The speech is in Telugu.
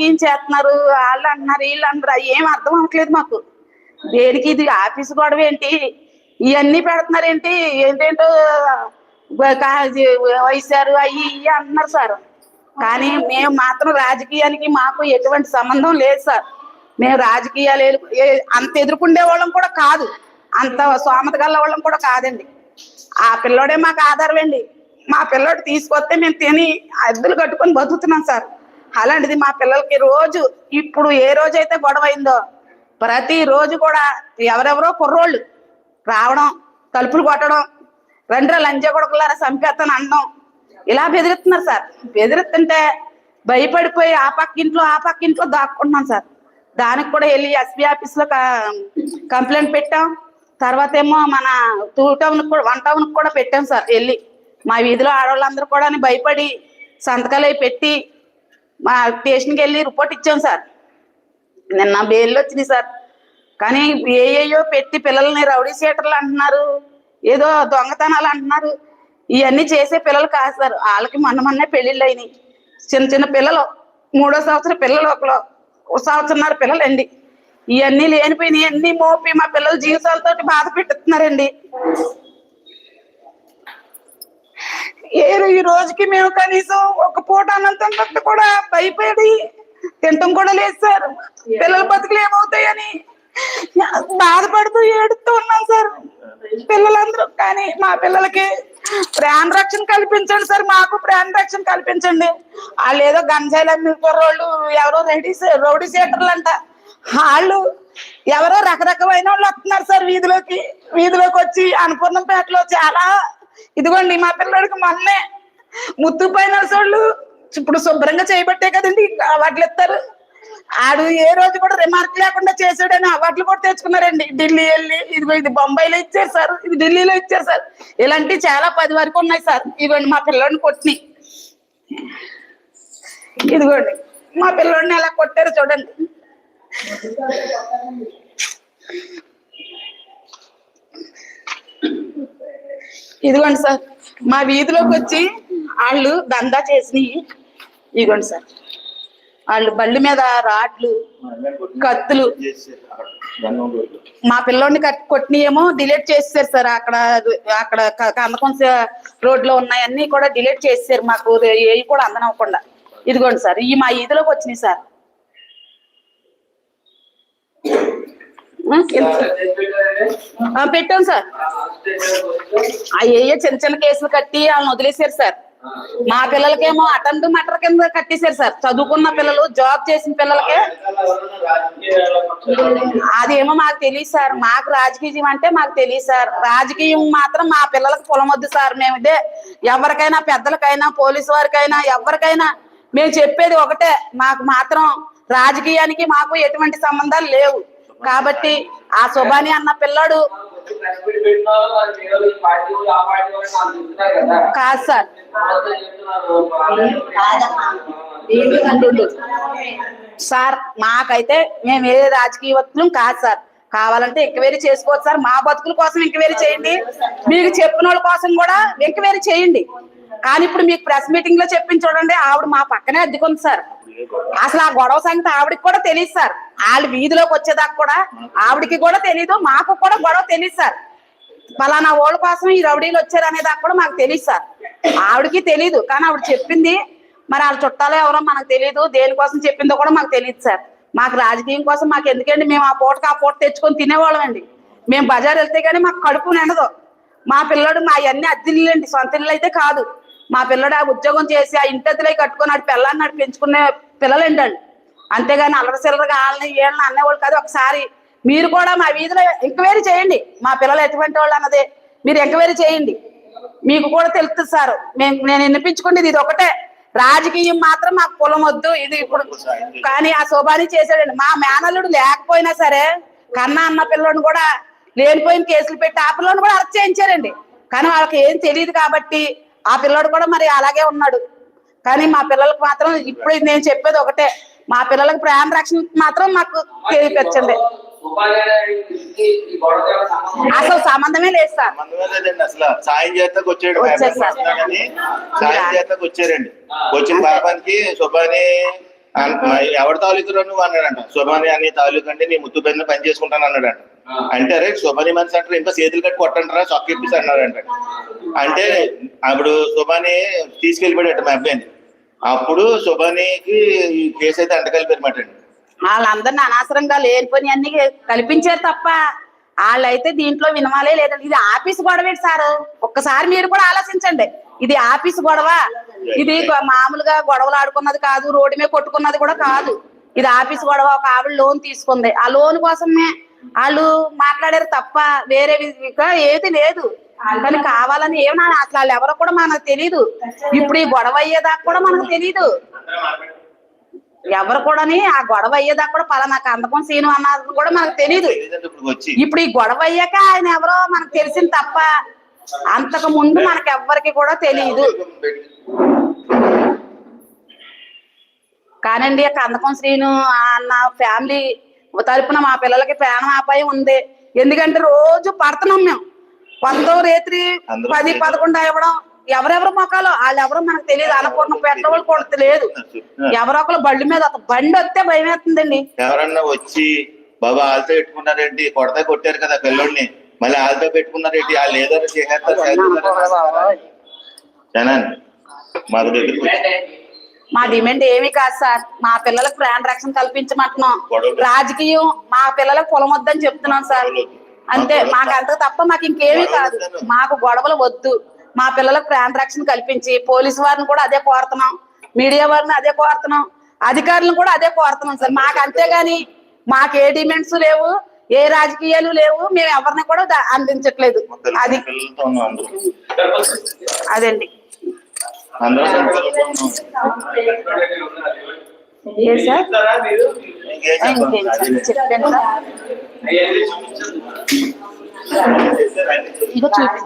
రాజకీయం చేస్తున్నారు? వాళ్ళు అంటున్నారు వీళ్ళు అంటారు ఏం అర్థం అవ్వట్లేదు మాకు. దేనికి ఇది? ఆఫీస్ గొడవ ఏంటి? ఇవన్నీ పెడుతున్నారు ఏంటి? ఏంటేంటో వయసారు అయ్యి ఇవి అంటున్నారు సార్. కానీ మేము మాత్రం రాజకీయానికి మాకు ఎటువంటి సంబంధం లేదు సార్. మేము రాజకీయాలు అంత ఎదుర్కొండే వాళ్ళం కూడా కాదు. అంత సోమత గల్ల వాళ్ళం కూడా కాదండి. ఆ పిల్లోడే మాకు ఆధారం అండి. మా పిల్లోడు తీసుకొస్తే మేము తిని అద్దెలు కట్టుకొని బతుకుతున్నాం సార్. అలాంటిది మా పిల్లలకి రోజు ఇప్పుడు ఏ రోజు అయితే గొడవ అయిందో ప్రతి రోజు కూడా ఎవరెవరో కుర్రోళ్ళు రావడం తలుపులు కొట్టడం రెండు లంజ కొడుకులారా చంపేస్తాను అనడం ఇలా బెదిరిస్తున్నారు సార్. బెదిరిస్తుంటే భయపడిపోయి ఆ పక్క ఇంట్లో ఆ పక్క ఇంట్లో దాక్కుంటున్నాం సార్. దానికి కూడా వెళ్ళి ఎస్బీ ఆఫీస్లో కంప్లైంట్ పెట్టాం. తర్వాత ఏమో మన టూ టౌన్ కూడా వన్ టౌన్ కూడా పెట్టాం సార్ వెళ్ళి. మా వీధిలో ఆడవాళ్ళందరూ కూడా భయపడి సంతకాలు పెట్టి మా స్టేషన్కి వెళ్ళి రిపోర్ట్ ఇచ్చాం సార్. నిన్న బెయిల్ వచ్చింది సార్. కానీ ఏయేయో పెట్టి పిల్లల్ని రౌడీ సీటర్లు అంటున్నారు ఏదో దొంగతనాలు అంటున్నారు. ఇవన్నీ చేసే పిల్లలు కాదు సార్. వాళ్ళకి మొన్న మొన్నే పెళ్ళిళ్ళు అయినాయి. చిన్న చిన్న పిల్లలు మూడో సంవత్సరం పిల్లలు ఒకరు ఒక సంవత్సరంన్నర పిల్లలు అండి ఇవన్నీ లేనిపోయినాయి. అన్ని మోపి మా పిల్లల జీవితాలతో బాధ పెట్టుతున్నారండి ఈ రోజుకి మేము కనీసం ఒక పూట అన్నంతట్టు కూడా భయపడి తింటం కూడా లేదు సార్. పిల్లల బతుకులు ఏమవుతాయని బాధపడుతూ ఏడుతూ ఉన్నాం సార్. పిల్లలందరూ కానీ మా పిల్లలకి ప్రాణ రక్షణ కల్పించండి సార్. మాకు ప్రాణ రక్షణ కల్పించండి. వాళ్ళు ఏదో గంజాయిలు అమ్మిపోరోళ్ళు ఎవరో రెడీ రౌడీ సీటర్లు అంట వాళ్ళు ఎవరో రకరకమైన వాళ్ళు వస్తున్నారు సార్ వీధిలోకి. వీధిలోకి వచ్చి అన్నపూర్ణంపేటలో చాలా ఇదిగోండి మా పిల్లడికి మొన్నే ముత్తు పైన వాళ్ళు ఇప్పుడు శుభ్రంగా చేయబట్టే కదండి అవార్డులు ఇస్తారు ఆడు ఏ రోజు కూడా రిమార్క్ లేకుండా చేసాడని అవార్డులు కూడా తెచ్చుకున్నారండి. ఢిల్లీ వెళ్ళి ఇదిగో ఇది బొంబాయిలో ఇచ్చారు సార్ ఇది ఢిల్లీలో ఇచ్చారు సార్. ఇలాంటివి చాలా పది వరకు ఉన్నాయి సార్. ఇదిగోండి మా పిల్లోడిని కొట్టినాయి. ఇదిగోండి మా పిల్లోడిని ఎలా కొట్టారు చూడండి. ఇదిగోండి సార్. మా వీధిలోకి వచ్చి వాళ్ళు దందా చేసి ఇదిగోండి సార్. వాళ్ళు బళ్ళు మీద రాడ్లు కత్తులు. మా పిల్లోడిని కట్ కొట్టినేమో డిలీట్ చేసేసారు సార్. అక్కడ అక్కడ క- కందకం రోడ్లో ఉన్నాయన్నీ కూడా డిలీట్ చేసేసారు మాకు. ఏవి కూడా అందనవ్వకుండా. ఇదిగోండి సార్. ఈ మా ఈదిలోకి వచ్చినాయి సార్ ఆ, ఎంత- ఆ, పెట్టాం సార్. అయ్యే చిన్న చిన్న కేసులు కట్టి వాళ్ళని వదిలేశారు సార్. మా పిల్లలకేమో అటెంప్ట్ మటర్ కింద కట్టేశారు సార్. చదువుకున్న పిల్లలు జాబ్ చేసిన పిల్లలకే. అదేమో మాకు తెలియదు సార్. మాకు రాజకీయం అంటే మాకు తెలియదు సార్. రాజకీయం మాత్రం మా పిల్లలకు పొలమొద్దు సార్. మేము ఇదే ఎవరికైనా పెద్దలకైనా పోలీసు వారికైనా ఎవరికైనా మేము చెప్పేది ఒకటే. మాకు మాత్రం రాజకీయానికి మాకు ఎటువంటి సంబంధాలు లేవు. కాబట్టి ఆ శుభాని అన్న పిల్లాడు కాదు సార్. సార్ మాకైతే మేము ఏ రాజకీయ వ్యక్తులం కాదు సార్. కావాలంటే ఎంక్వైరీ చేసుకోవచ్చు సార్. మా బతుకుల కోసం ఎంక్వైరీ చేయండి. మీకు చెప్పిన వాళ్ళ కోసం కూడా ఎంక్వైరీ చేయండి. కానీ ఇప్పుడు మీకు ప్రెస్ మీటింగ్లో చెప్పింది చూడండి ఆవిడ మా పక్కనే అద్దెకుంది సార్. అసలు ఆ గొడవ సంగతి ఆవిడకి కూడా తెలియదు సార్. వాళ్ళు వీధిలోకి వచ్చేదాకా కూడా ఆవిడకి కూడా తెలియదు మాకు కూడా గొడవ తెలియదు సార్. పలానా ఓళ్ళ కోసం ఈ రౌడీలు వచ్చారు అనేదాకా కూడా మాకు తెలియదు సార్. ఆవిడకి తెలియదు కానీ ఆవిడ చెప్పింది మరి వాళ్ళ చుట్టాలు ఎవరో మనకు తెలియదు దేనికోసం చెప్పిందో కూడా మాకు తెలియదు సార్. మాకు రాజకీయం కోసం మాకు ఎందుకండి మేము ఆ పూటకి ఆ పూట తెచ్చుకొని తినేవాళ్ళం అండి. మేము బజార్ వెళ్తే కానీ మాకు కడుపు నిండదు. మా పిల్లడు మా అన్ని అద్దెలు అండి సొంత ఇల్లు అయితే కాదు. మా పిల్లడు ఆ ఉద్యోగం చేసి ఆ ఇంటెత్తులై కట్టుకొని ఆడు పెళ్ళాన్ని నాడు పెంచుకునే పిల్లలండి వాళ్ళు అంతేగాని అల్లర చిల్లరగా వాళ్ళని వీళ్ళని అనేవాళ్ళు కాదు. ఒకసారి మీరు కూడా మా వీధిలో ఎంక్వైరీ చేయండి. మా పిల్లలు ఎటువంటి వాళ్ళు అన్నది మీరు ఎంక్వైరీ చేయండి. మీకు కూడా తెలుస్తుంది సార్. మేము నేను వినిపించుకునేది ఇది ఒకటే. రాజకీయం మాత్రం మాకు కులం వద్దు. ఇది ఇప్పుడు కానీ ఆ శోభాని చేశాడండి. మా మేనల్లుడు లేకపోయినా సరే కన్నా అన్న పిల్లోని కూడా లేనిపోయిన కేసులు పెట్టి ఆ పిల్లని కూడా అరెస్ట్ చేయించారండి. కానీ వాళ్ళకి ఏం తెలియదు కాబట్టి ఆ పిల్లోడు కూడా మరి అలాగే ఉన్నాడు. కానీ మా పిల్లలకు మాత్రం ఇప్పుడు నేను చెప్పేది ఒకటే. మా పిల్లలకు ప్రాణ రక్షణ మాత్రం మాకు తెలియపరచండి అసలు సంబంధమే లేదు సార్. లేదండి అసలు సాయం చేస్తాకు వచ్చాడు సాయం చేస్తాకు వచ్చారండి. వచ్చిన పాపానికి మరి ఎవరి తాలూకురా నువ్వు అన్నాడంట. శుభని అని తాలూకు అంటే నీ ముత్తు పెద్ద పని చేసుకుంటాను అన్నాడంట. అంటే అరే శుభని మనిషి అంటారు ఇంకా చేతులు కట్టి కొట్టంటారా చొక్క ఇప్పిసి అన్నాడంట. అంటే అప్పుడు శుభని తీసుకెళ్ళిపోయాడు మా అబ్బాయిని. అప్పుడు శుభనికి ఈ కేసు అయితే అంటగలిపారన్నమాట అండి. వాళ్ళందరిని అనవసరంగా లేనిపోయి అన్ని కల్పించారు తప్ప వాళ్ళైతే దీంట్లో వినవాలే లేదండి. ఇది ఆఫీస్ గొడవ సార్? ఒక్కసారి మీరు కూడా ఆలోచించండి. ఇది ఆఫీస్ గొడవ. ఇది మామూలుగా గొడవలు ఆడుకున్నది కాదు రోడ్డు మీద కొట్టుకున్నది కూడా కాదు. ఇది ఆఫీస్ గొడవ. ఒక ఆవిడ లోన్ తీసుకుంది. ఆ లోన్ కోసమే వాళ్ళు మాట్లాడారు తప్ప వేరే ఏది లేదు. కానీ కావాలని ఏమన్నా అట్లా వాళ్ళు ఎవరో కూడా మనకు తెలియదు ఇప్పుడు ఈ గొడవ అయ్యేదాకా కూడా మనకు తెలియదు ఎవరు కూడాని ఆ గొడవ అయ్యేదాకా కూడా పలానా కందకం సీను అన్నది కూడా మనకు తెలియదు ఇప్పుడు ఈ గొడవ అయ్యాక ఆయన ఎవరో మనకు తెలిసింది తప్ప అంతకు ముందు మనకి ఎవ్వరికి కూడా తెలియదు కానండి కందకం శ్రీను అన్న ఫ్యామిలీ తరపున మా పిల్లలకి ప్రాణం ఆపాయం ఉంది. ఎందుకంటే రోజు పడుతున్నాం మేము. వందో రేత్రి పది. పదకొండు ఇవ్వడం ఎవరెవరు మొక్కలు వాళ్ళు ఎవరో మనకు తెలియదు. అన్నపూర్ణ పెట్టడం కూడా తెలియదు. ఎవరో ఒకరు బళ్ళు మీద బండి వస్తే భయం వేస్తుందండి. ఎవరన్నా వచ్చి బాబా వాళ్ళతో పెట్టుకున్నారేంటి? కొడతా కొట్టారు కదా పిల్లోడిని. మళ్ళీ వాళ్ళతో పెట్టుకున్నారేంటి? వాళ్ళు ఏదో చేసేస్తారు మాకు దగ్గరికి వచ్చి. మా డిమాండ్ ఏమీ కాదు సార్. మా పిల్లలకు ప్రాణ రక్షణ కల్పించమంటున్నాం రాజకీయం మా పిల్లలకు పొలం వద్దని చెప్తున్నాం సార్. అంతే మాకు అంత తప్ప మాకు ఇంకేమీ కాదు. మాకు గొడవలు వద్దు. మా పిల్లలకు ప్రాణ రక్షణ కల్పించి పోలీసు వారిని కూడా అదే కోరుతున్నాం. మీడియా వారిని అదే కోరుతున్నాం. అధికారులను కూడా అదే కోరుతున్నాం సార్. మాకు అంతేగాని మాకు ఏ డిమాండ్స్ లేవు ఏ రాజకీయాలు లేవు మేము ఎవరిని కూడా అందించట్లేదు. అది అదండి. ఏ సార్? చెప్పండి. సార్. చూపించండి.